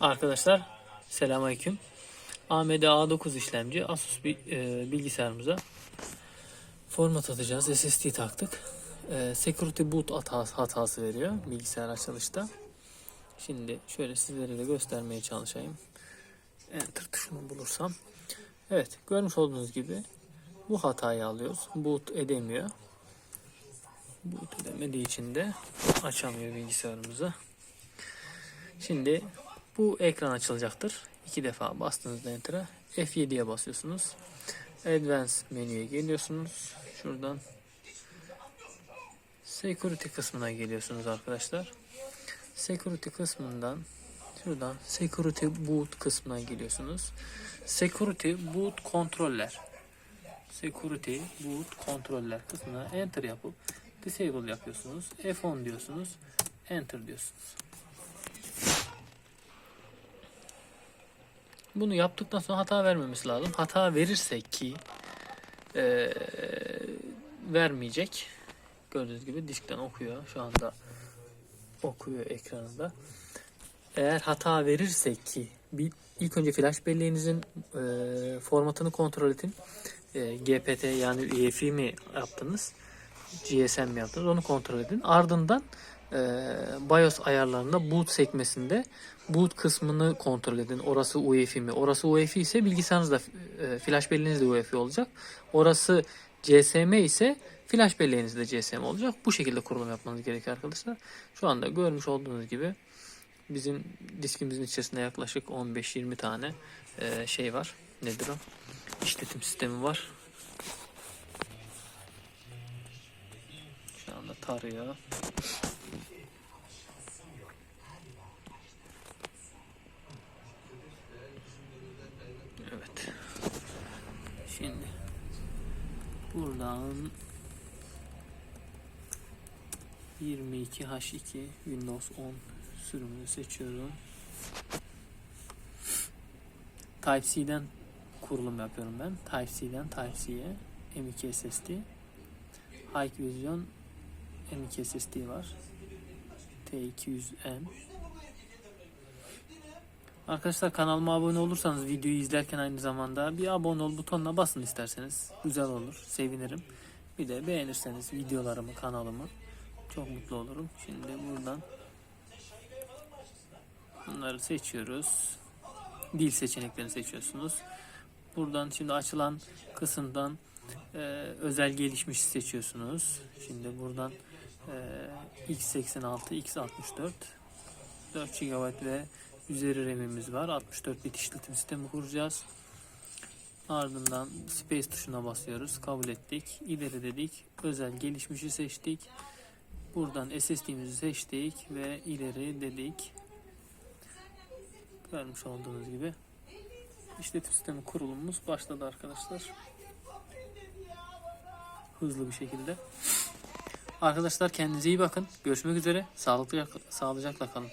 Arkadaşlar selamünaleyküm. AMD A9 işlemci Asus e, bilgisayarımıza format atacağız. SSD taktık. E, security boot hatası, hatası veriyor bilgisayar açılışta. Şimdi şöyle sizlere de göstermeye çalışayım. Enter tuşunu bulursam. Evet görmüş olduğunuz gibi bu hatayı alıyoruz. Boot edemiyor. Boot edemediği için de açamıyor bilgisayarımızı. Şimdi bu ekran açılacaktır. İki defa bastığınızda Enter'a F7'ye basıyorsunuz. Advanced menüye geliyorsunuz. Şuradan Security kısmına geliyorsunuz arkadaşlar. Security kısmından şuradan Security Boot kısmına geliyorsunuz. Security Boot kontroller. Security Boot kontroller kısmına Enter yapıp Disable yapıyorsunuz. F10 diyorsunuz. Enter diyorsunuz. Bunu yaptıktan sonra hata vermemesi lazım. Hata verirse ki eee, vermeyecek. Gördüğünüz gibi diskten okuyor. Şu anda okuyor ekranında. Eğer hata verirse ki bir, ilk önce flash belleğinizin eee, formatını kontrol edin. Eee, GPT yani UEFI mi yaptınız? GSM yaptınız? Onu kontrol edin. Ardından eee, BIOS ayarlarında boot sekmesinde boot kısmını kontrol edin. Orası UEFI mi? Orası UEFI ise bilgisayarınızda e, flash belleğiniz de UEFI olacak. Orası CSM ise flash belleğiniz de CSM olacak. Bu şekilde kurulum yapmanız gerekiyor arkadaşlar. Şu anda görmüş olduğunuz gibi bizim diskimizin içerisinde yaklaşık 15-20 tane e, şey var. Nedir o? İşletim sistemi var. Tarıyor. Evet. Şimdi buradan 22H2 Windows 10 sürümünü seçiyorum. Type-C'den kurulum yapıyorum ben. Type-C'den Type-C'ye M2 SSD. Hikvision M2 SSD var. T200M. Arkadaşlar kanalıma abone olursanız videoyu izlerken aynı zamanda bir abone ol butonuna basın isterseniz. Güzel olur. Sevinirim. Bir de beğenirseniz videolarımı, kanalımı çok mutlu olurum. Şimdi buradan bunları seçiyoruz. Dil seçeneklerini seçiyorsunuz. Buradan şimdi açılan kısımdan e, özel gelişmiş seçiyorsunuz. Şimdi buradan e, x86, x64 4 GB ve üzeri RAM'imiz var. 64 bit işletim sistemi kuracağız. Ardından Space tuşuna basıyoruz. Kabul ettik. İleri dedik. Özel gelişmişi seçtik. Buradan SSD'mizi seçtik ve ileri dedik. Görmüş olduğunuz gibi işletim sistemi kurulumumuz başladı arkadaşlar. Hızlı bir şekilde. Arkadaşlar kendinize iyi bakın. Görüşmek üzere. Sağlıklı, sağlıcakla kalın.